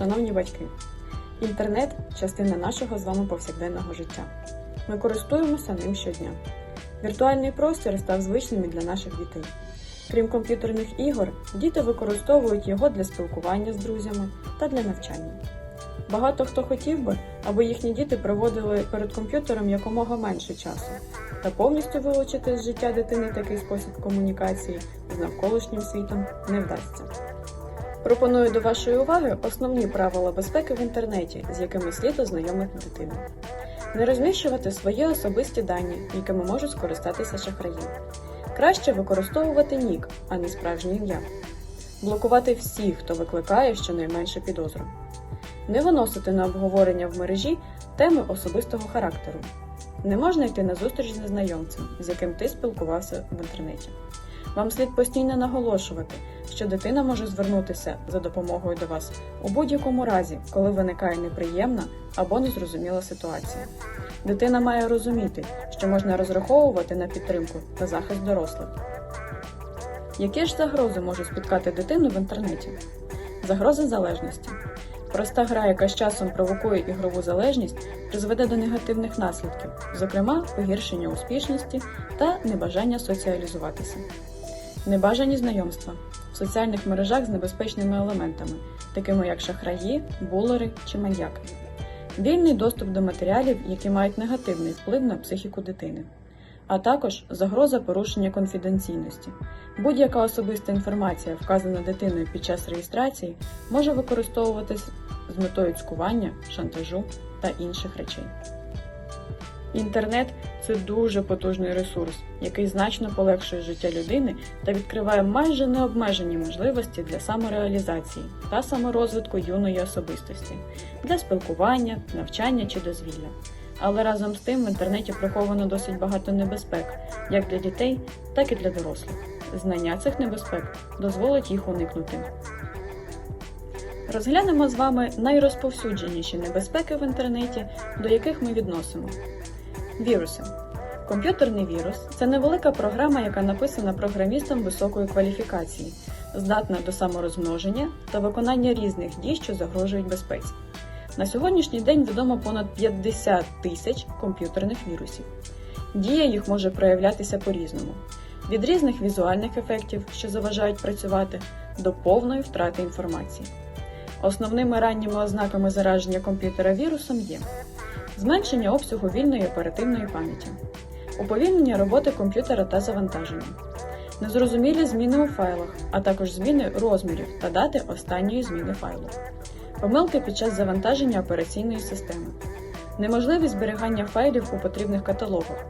Шановні батьки, інтернет частина нашого з вами повсякденного життя. Ми користуємося ним щодня. Віртуальний простір став звичним і для наших дітей. Крім комп'ютерних ігор, діти використовують його для спілкування з друзями та для навчання. Багато хто хотів би, аби їхні діти проводили перед комп'ютером якомога менше часу, та повністю вилучити з життя дитини такий спосіб комунікації з навколишнім світом не вдасться. Пропоную до вашої уваги основні правила безпеки в інтернеті, з якими слід ознайомити дитину. Не розміщувати свої особисті дані, якими можуть скористатися шахраї. Краще використовувати нік, а не справжнє ім'я. Блокувати всіх, хто викликає щонайменше підозру. Не виносити на обговорення в мережі теми особистого характеру. Не можна йти на зустріч з незнайомцем, з яким ти спілкувався в інтернеті. Вам слід постійно наголошувати, що дитина може звернутися за допомогою до вас у будь-якому разі, коли виникає неприємна або незрозуміла ситуація. Дитина має розуміти, що можна розраховувати на підтримку та захист дорослих. Які ж загрози можуть спіткати дитину в інтернеті? Загрози залежності. Проста гра, яка з часом провокує ігрову залежність, призведе до негативних наслідків, зокрема погіршення успішності та небажання соціалізуватися. Небажані знайомства в соціальних мережах з небезпечними елементами, такими як шахраї, булери чи маньяки. Вільний доступ до матеріалів, які мають негативний вплив на психіку дитини, а також загроза порушення конфіденційності. Будь-яка особиста інформація, вказана дитиною під час реєстрації, може використовуватись з метою цькування, шантажу та інших речей. Інтернет це дуже потужний ресурс, який значно полегшує життя людини та відкриває майже необмежені можливості для самореалізації та саморозвитку юної особистості, для спілкування, навчання чи дозвілля. Але разом з тим в інтернеті приховано досить багато небезпек, як для дітей, так і для дорослих. Знання цих небезпек дозволить їх уникнути. Розглянемо з вами найрозповсюдженіші небезпеки в інтернеті, до яких ми відносимо. Віруси. Комп'ютерний вірус це невелика програма, яка написана програмістом високої кваліфікації, здатна до саморозмноження та виконання різних дій, що загрожують безпеці. На сьогоднішній день відомо понад 50 тисяч комп'ютерних вірусів. Дія їх може проявлятися по-різному: від різних візуальних ефектів, що заважають працювати, до повної втрати інформації. Основними ранніми ознаками зараження комп'ютера вірусом є зменшення обсягу вільної оперативної пам'яті, уповільнення роботи комп'ютера та завантаження, незрозумілі зміни у файлах, а також зміни розмірів та дати останньої зміни файлу, помилки під час завантаження операційної системи, неможливість зберігання файлів у потрібних каталогах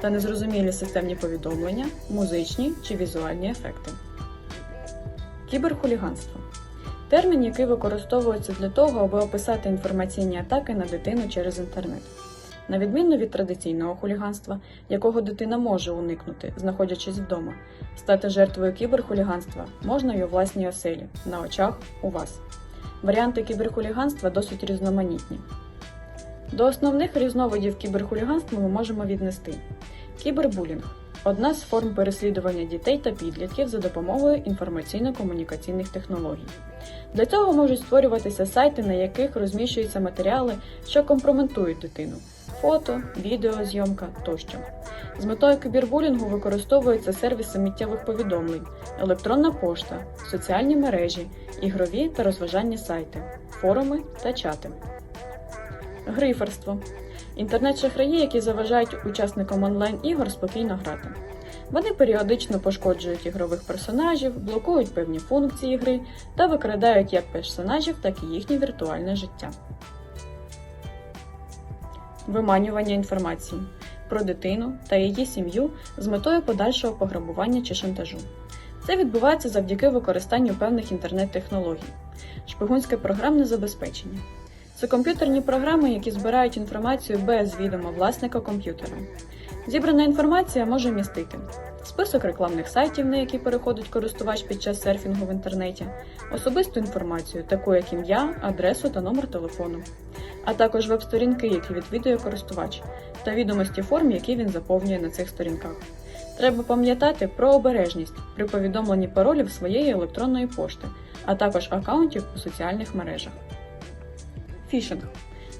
та незрозумілі системні повідомлення, музичні чи візуальні ефекти. Кіберхуліганство термін, який використовується для того, аби описати інформаційні атаки на дитину через інтернет. На відміну від традиційного хуліганства, якого дитина може уникнути, знаходячись вдома, стати жертвою кіберхуліганства можна й у власній оселі, на очах у вас. Варіанти кіберхуліганства досить різноманітні. До основних різновидів кіберхуліганства ми можемо віднести кібербулінг одна з форм переслідування дітей та підлітків за допомогою інформаційно-комунікаційних технологій. Для цього можуть створюватися сайти, на яких розміщуються матеріали, що компрометують дитину фото, відеозйомка тощо. З метою кібербулінгу використовуються сервіси миттєвих повідомлень, електронна пошта, соціальні мережі, ігрові та розважальні сайти, форуми та чати. Гриферство інтернет-шахраї, які заважають учасникам онлайн-ігор спокійно грати. Вони періодично пошкоджують ігрових персонажів, блокують певні функції гри та викрадають як персонажів, так і їхнє віртуальне життя. Виманювання інформації про дитину та її сім'ю з метою подальшого пограбування чи шантажу. Це відбувається завдяки використанню певних інтернет-технологій, шпигунське програмне забезпечення. Це комп'ютерні програми, які збирають інформацію без відома власника комп'ютера. Зібрана інформація може містити список рекламних сайтів, на які переходить користувач під час серфінгу в інтернеті, особисту інформацію, таку як ім'я, адресу та номер телефону, а також веб-сторінки, які відвідує користувач, та відомості форм, які він заповнює на цих сторінках. Треба пам'ятати про обережність при повідомленні паролів своєї електронної пошти, а також акаунтів у соціальних мережах. Фішинг.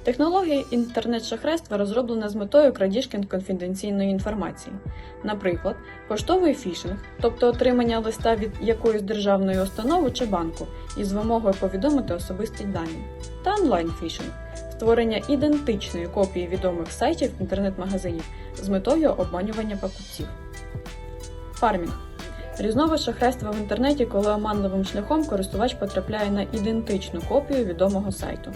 Технологія інтернет-шахрайства розроблена з метою крадіжки конфіденційної інформації. Наприклад, поштовий фішинг, тобто отримання листа від якоїсь державної установи чи банку із вимогою повідомити особисті дані, та онлайн-фішинг створення ідентичної копії відомих сайтів інтернет-магазинів з метою обманювання покупців. Фармінг різновид шахрайства в інтернеті, коли оманливим шляхом користувач потрапляє на ідентичну копію відомого сайту.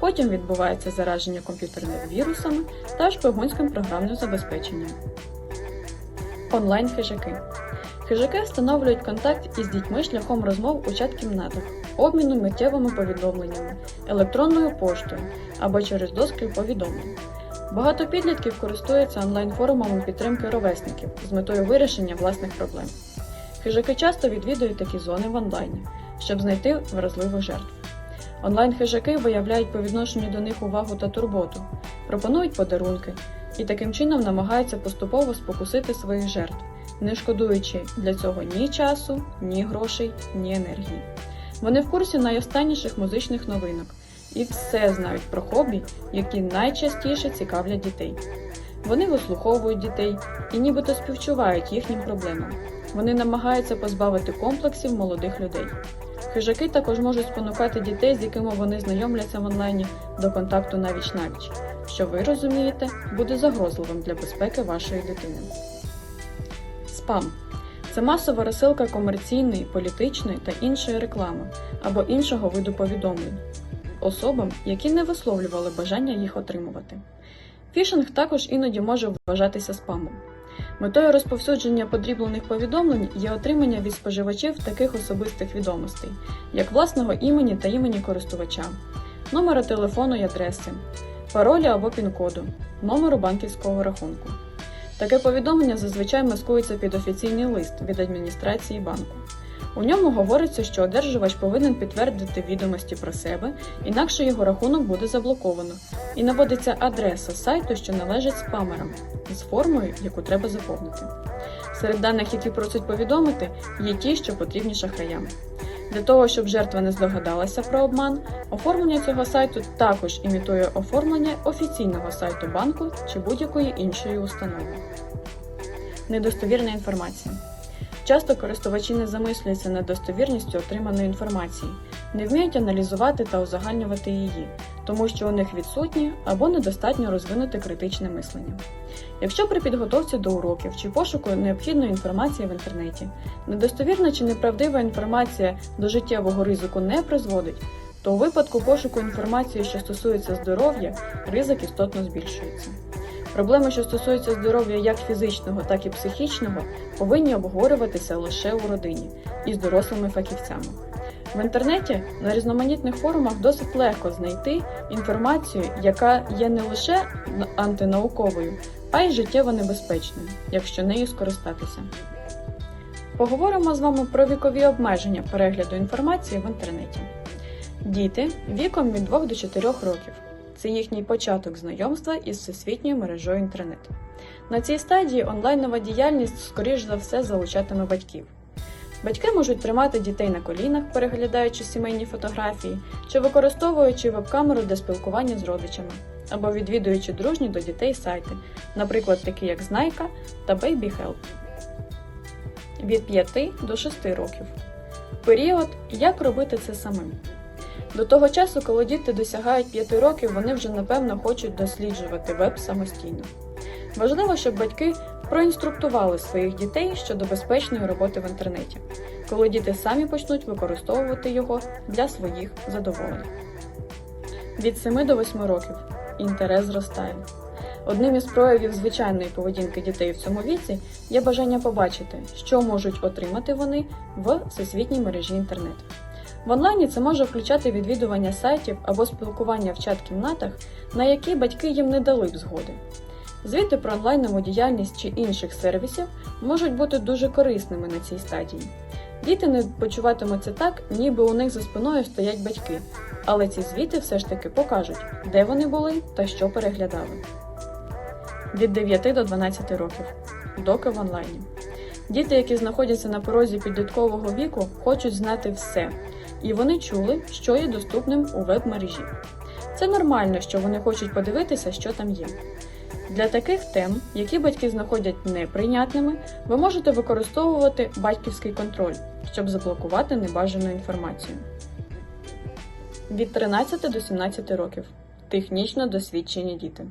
Потім відбувається зараження комп'ютерними вірусами та шпигунським програмним забезпеченням. Онлайн-хижаки. Хижаки встановлюють контакт із дітьми шляхом розмов у чат-кімнатах, обміну миттєвими повідомленнями, електронною поштою або через доски повідомлень. Багато підлітків користуються онлайн-форумами підтримки ровесників з метою вирішення власних проблем. Хижаки часто відвідують такі зони в онлайні, щоб знайти вразливих жертв. Онлайн-хижаки виявляють по відношенню до них увагу та турботу, пропонують подарунки і таким чином намагаються поступово спокусити своїх жертв, не шкодуючи для цього ні часу, ні грошей, ні енергії. Вони в курсі найостанніших музичних новинок і все знають про хобі, які найчастіше цікавлять дітей. Вони вислуховують дітей і нібито співчувають їхнім проблемам. Вони намагаються позбавити комплексів молодих людей. Хижаки також можуть спонукати дітей, з якими вони знайомляться в онлайні, до контакту навіч навіч, що ви розумієте, буде загрозливим для безпеки вашої дитини. Спам це масова розсилка комерційної, політичної та іншої реклами або іншого виду повідомлень особам, які не висловлювали бажання їх отримувати. Фішинг також іноді може вважатися спамом. Метою розповсюдження подріблених повідомлень є отримання від споживачів таких особистих відомостей, як власного імені та імені користувача, номера телефону і адреси, паролі або пін-коду, номеру банківського рахунку. Таке повідомлення зазвичай маскується під офіційний лист від адміністрації банку. У ньому говориться, що одержувач повинен підтвердити відомості про себе, інакше його рахунок буде заблоковано, і наводиться адреса сайту, що належить спамерам, з формою, яку треба заповнити. Серед даних, які просять повідомити, є ті, що потрібні шахраям. Для того, щоб жертва не здогадалася про обман, оформлення цього сайту також імітує оформлення офіційного сайту банку чи будь-якої іншої установи. Недостовірна інформація. Часто користувачі не замислюються над достовірністю отриманої інформації, не вміють аналізувати та узагальнювати її, тому що у них відсутнє або недостатньо розвинуте критичне мислення. Якщо при підготовці до уроків чи пошуку необхідної інформації в інтернеті недостовірна чи неправдива інформація до життєвого ризику не призводить, то у випадку пошуку інформації, що стосується здоров'я, ризик істотно збільшується. Проблеми, що стосуються здоров'я як фізичного, так і психічного, повинні обговорюватися лише у родині і з дорослими фахівцями. В інтернеті на різноманітних форумах досить легко знайти інформацію, яка є не лише антинауковою, а й життєво небезпечною, якщо нею скористатися. Поговоримо з вами про вікові обмеження перегляду інформації в інтернеті. Діти віком від 2 до 4 років. Це їхній початок знайомства із всесвітньою мережою інтернет. На цій стадії онлайнова діяльність, скоріш за все, залучатиме батьків. Батьки можуть тримати дітей на колінах, переглядаючи сімейні фотографії, чи використовуючи веб-камеру для спілкування з родичами, або відвідуючи дружні до дітей сайти, наприклад, такі як Знайка та BabyHelp. Від 5 до 6 років. Період, як робити це самим. До того часу, коли діти досягають 5 років, вони вже напевно хочуть досліджувати веб самостійно. Важливо, щоб батьки проінструктували своїх дітей щодо безпечної роботи в інтернеті, коли діти самі почнуть використовувати його для своїх задоволень. Від 7 до 8 років інтерес зростає. Одним із проявів звичайної поведінки дітей в цьому віці є бажання побачити, що можуть отримати вони в всесвітній мережі інтернет. В онлайні це може включати відвідування сайтів або спілкування в чат-кімнатах, на які батьки їм не дали б згоди. Звіти про онлайнову діяльність чи інших сервісів можуть бути дуже корисними на цій стадії. Діти не почуватимуться так, ніби у них за спиною стоять батьки, але ці звіти все ж таки покажуть, де вони були та що переглядали. Від 9 до 12 років. Доки в онлайні. Діти, які знаходяться на порозі підліткового віку, хочуть знати все, і вони чули, що є доступним у веб-мережі. Це нормально, що вони хочуть подивитися, що там є. Для таких тем, які батьки знаходять неприйнятними, ви можете використовувати батьківський контроль, щоб заблокувати небажану інформацію. Від 13 до 17 років технічно досвідчені діти.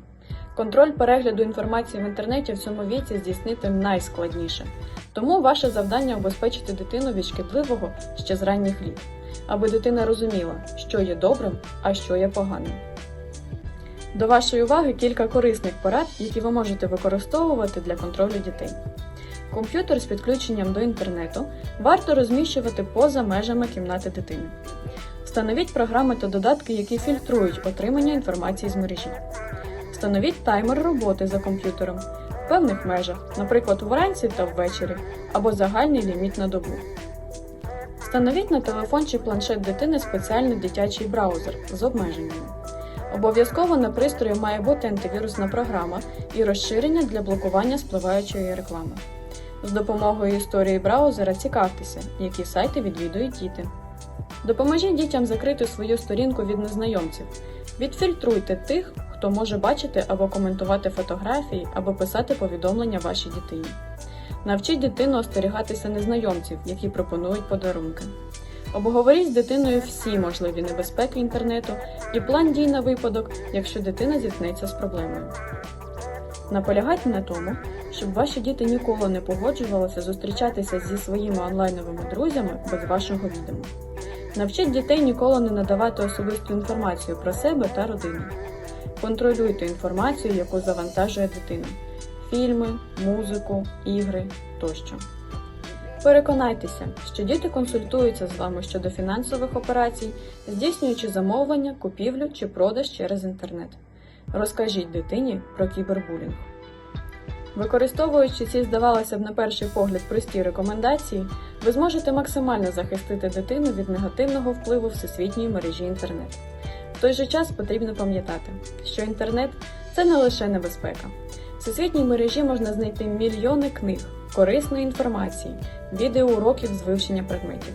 Контроль перегляду інформації в інтернеті в цьому віці здійснити найскладніше, тому ваше завдання обезпечити дитину від шкідливого ще з ранніх літ, аби дитина розуміла, що є добрим, а що є поганим. До вашої уваги кілька корисних порад, які ви можете використовувати для контролю дітей. Комп'ютер з підключенням до інтернету варто розміщувати поза межами кімнати дитини. Встановіть програми та додатки, які фільтрують отримання інформації з мережі. Встановіть таймер роботи за комп'ютером в певних межах, наприклад, вранці та ввечері, або загальний ліміт на добу. Встановіть на телефон чи планшет дитини спеціальний дитячий браузер з обмеженнями. Обов'язково на пристрої має бути антивірусна програма і розширення для блокування спливаючої реклами. З допомогою історії браузера цікавтеся, які сайти відвідують діти. Допоможіть дітям закрити свою сторінку від незнайомців. Відфільтруйте тих, хто може бачити або коментувати фотографії, або писати повідомлення вашій дитині. Навчіть дитину остерігатися незнайомців, які пропонують подарунки. Обговоріть з дитиною всі можливі небезпеки інтернету і план дій на випадок, якщо дитина зіткнеться з проблемою. Наполягайте на тому, щоб ваші діти ніколи не погоджувалися зустрічатися зі своїми онлайновими друзями без вашого відома. Навчіть дітей ніколи не надавати особисту інформацію про себе та родину. Контролюйте інформацію, яку завантажує дитина: фільми, музику, ігри тощо. Переконайтеся, що діти консультуються з вами щодо фінансових операцій, здійснюючи замовлення, купівлю чи продаж через інтернет. Розкажіть дитині про кібербулінг. Використовуючи ці, здавалося б, на перший погляд прості рекомендації, ви зможете максимально захистити дитину від негативного впливу всесвітньої мережі інтернет. В той же час потрібно пам'ятати, що інтернет це не лише небезпека. Всесвітній мережі можна знайти мільйони книг, корисної інформації, відеоуроків з вивчення предметів.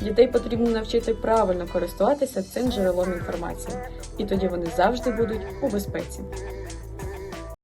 Дітей потрібно навчити правильно користуватися цим джерелом інформації, і тоді вони завжди будуть у безпеці.